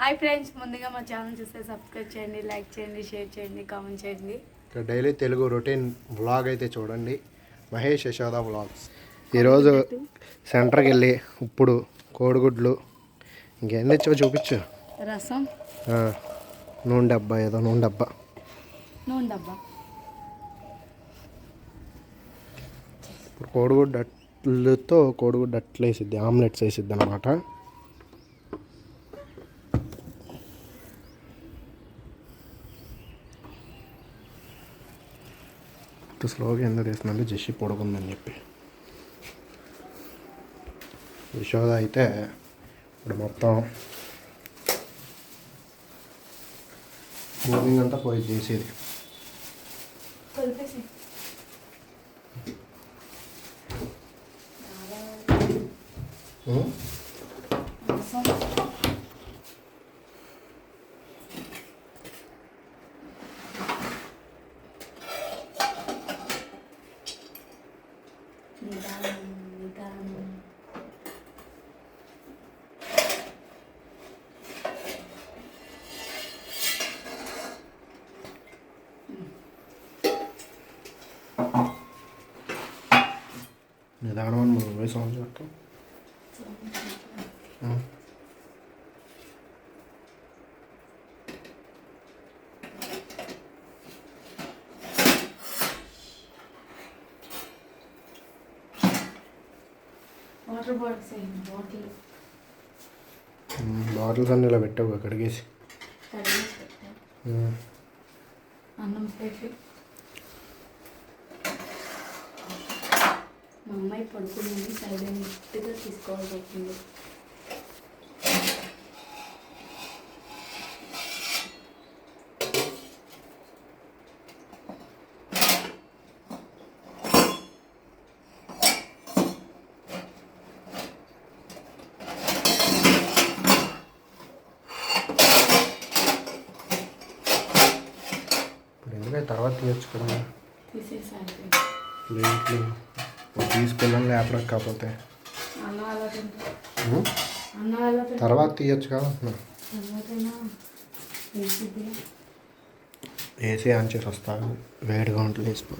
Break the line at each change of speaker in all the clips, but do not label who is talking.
Hi friends ముందుగా మా channel చూస్తే సబ్స్క్రైబ్ చేయండి లైక్ చేయండి షేర్ చేయండి కామెంట్ చేయండి.
ఇక డైలీ తెలుగు రొటీన్ వ్లాగ్ అయితే చూడండి. మహేష్ యశోద వ్లాగ్స్. ఈరోజు సెంటర్కి వెళ్ళి ఇప్పుడు కోడిగుడ్లు ఇంకేం తెచ్చావో చూపించు.
రసం.
నూనె డబ్బా ఏదో నూనె డబ్బా.
నూనె డబ్బా.
ఇప్పుడు కోడిగుడ్డు అట్లతో కోడిగుడ్డు అట్లా వేసిద్ది ఆమ్లెట్స్ వేసిద్ది అనమాట ఇటు స్లోగా ఎందుకు తీస్తుందంటే జెషి పొడుగుందని చెప్పి యశోద అయితే ఇప్పుడు మొత్తం మూవింగ్ అంతా పోయి చేసేది
కలిపేసి
ఉం?
రసం నిదానం నిదానం
నిదానం మనం పోయి సౌండ్ చేస్తాం.
వాటర్ బాటిల్స్ బాటిల్
బాటిల్స్ అన్ని ఇలా పెట్టావు
కడిగేసి. అన్నం మా అమ్మాయి పడుకుంది సైలెంట్గా తీసుకోవాల్సి
ఎందుకంటే తర్వాత తీయచ్చు కదా.
తీసేసారి
ప్లేట్లు తీసుకెళ్ళాం లేపడం కాకపోతే. తర్వాత తీయచ్చు కదా ఏసీ ఆన్ చేసి వస్తాను. వేడిగా ఉంటుంది వేసిపో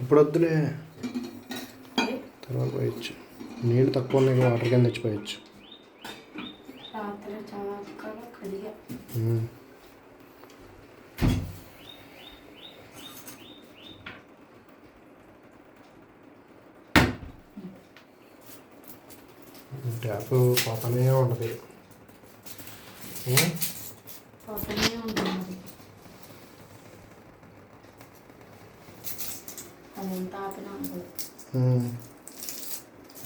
ఇప్పుడు వద్దులే? తర్వాత పోయచ్చు. నీళ్ళు తక్కువ ఉన్నాయి వాటర్ కింద తెచ్చిపోయచ్చు. ట్యాప్ పోతానే ఉండదు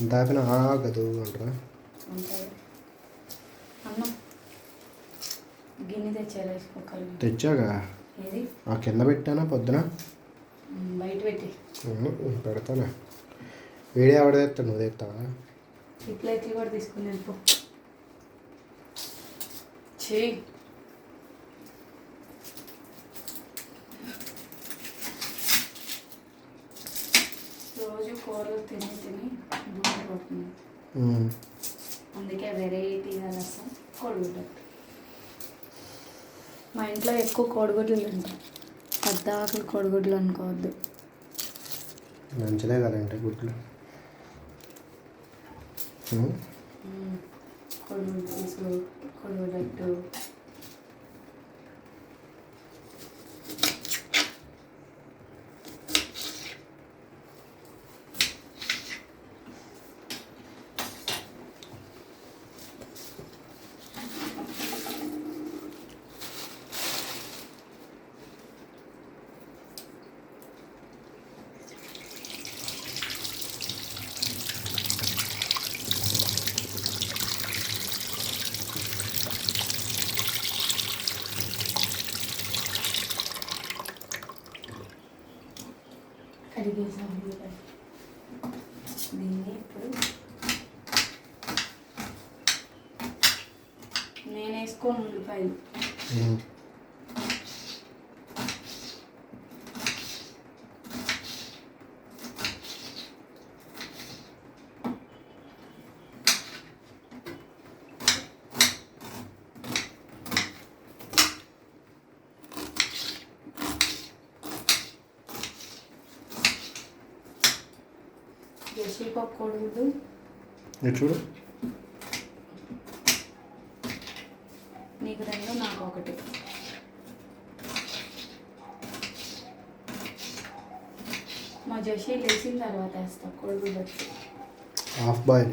దాపిన ఆగదు అంటారా?
గిన్నె తెచ్చారు
తెచ్చాగా? ఆ కింద పెట్టానా పొద్దున?
బయట పెట్టి.
ఉం, పెడతాలే వీడియో ఎవడ తెస్తా నువ్వు తెస్తావా?
ప్లేట్లు కూడా తీసుకుని వెళ్ళిపో. రోజు కూరలు తిని తిని దూరం పోతుంది
ఉం.
అందుకే వెరైటీగా రసం కోడిగుడ్డు మా ఇంట్లో ఎక్కువ కోడిగుడ్లు తింటాం పద్దాకులు కోడిగుడ్లు అనుకోవద్దు
మంచిదే కదంటే గుడ్లు?
మ్మ్. కోడిగుడ్డు వేసుకోను ఉల్లిపాయలు
ఉమ్.
జెర్సీ పప్పు కొడుగుడు
ఇటు చూడు
నీకు రెండు నాకు ఒకటి. మా జెర్సీ లేచిన తర్వాత వేస్తా కొడుగుడు వచ్చి.
హాఫ్ బాయిల్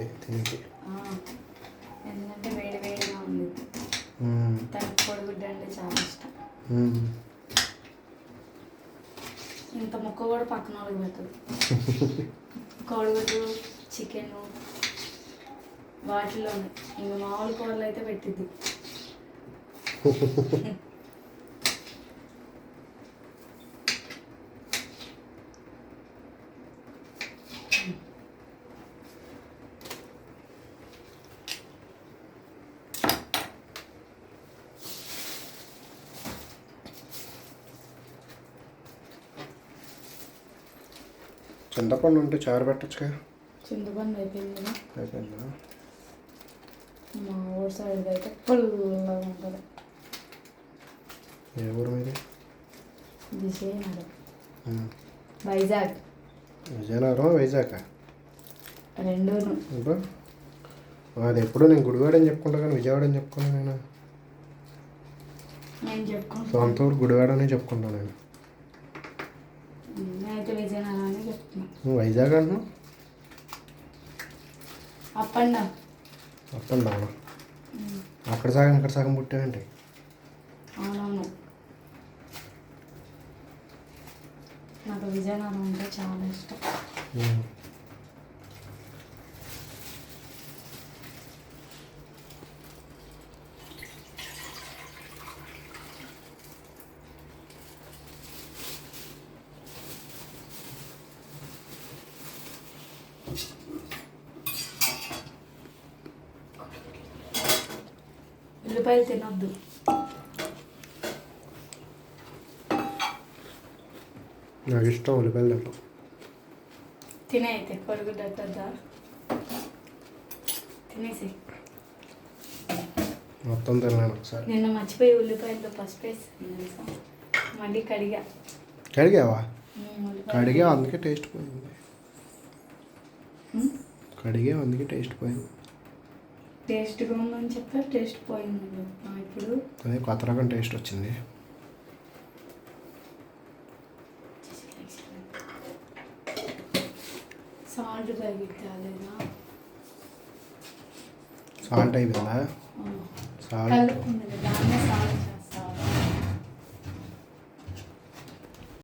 ఎందుకంటే వేడి వేడిగా ఉంది.
ఉమ్.
తనకు కొడుగుడ్డ అంటే చాలా ఇష్టం.
ఉమ్.
ఇంత ముక్క కూడా పక్కన వాళ్ళకి పెట్టదు. కోడిగుడ్డు చికెన్ వాటిలోనే. ఇంకా మామూలు కూరలు అయితే పెట్టిద్ది.
చింతపండు ఉంటే చారు పెట్టచ్చుగా
చింతపండు అయిపోయింది కదా.
అయిపోయిందా
మా ఊరు సైడ్ అయితే ఉంటుంది
ఏ ఊరు మీది.
వైజాగ్.
విజయనగరం వైజాగ్
రెండూను.
అది ఎప్పుడు నేను గుడివాడ అని చెప్పుకుంటా కానీ విజయవాడ అని చెప్పుకున్నాను నేను సొంత ఊరు గుడివాడ అని చెప్పుకుంటాను నేను వైజాగ్
అప్పండా
అప్పుడు నాన్న అక్కడ సగం ఇక్కడ సగం పుట్టావండి
అవునవును. నాకు విజయనగరం అంటే చాలా ఇష్టం
ఉమ్.
ఉల్లిపాయలు తినొద్దు
నాకు ఇష్టం ఉల్లిపాయలు తింటాం
తినే అయితే తినేసి.
మొత్తం తినలేను ఒకసారి.
నిన్న మర్చిపోయి ఉల్లిపాయలు పసుపు వేసాను తెలుసా? మళ్ళీ కడిగా.
కడిగావా. కడిగా అందుకే టేస్ట్ పోయింది. కడిగా అందుకే టేస్ట్ పోయింది.
టేస్ట్గా ఉందని చెప్పారు టేస్ట్ చెప్పా ఇప్పుడు
అదే కొత్త రకం టేస్ట్ వచ్చింది. சால்ட் பாக்கெட் அதுதான்
சால்ட் டைப் இல்லை?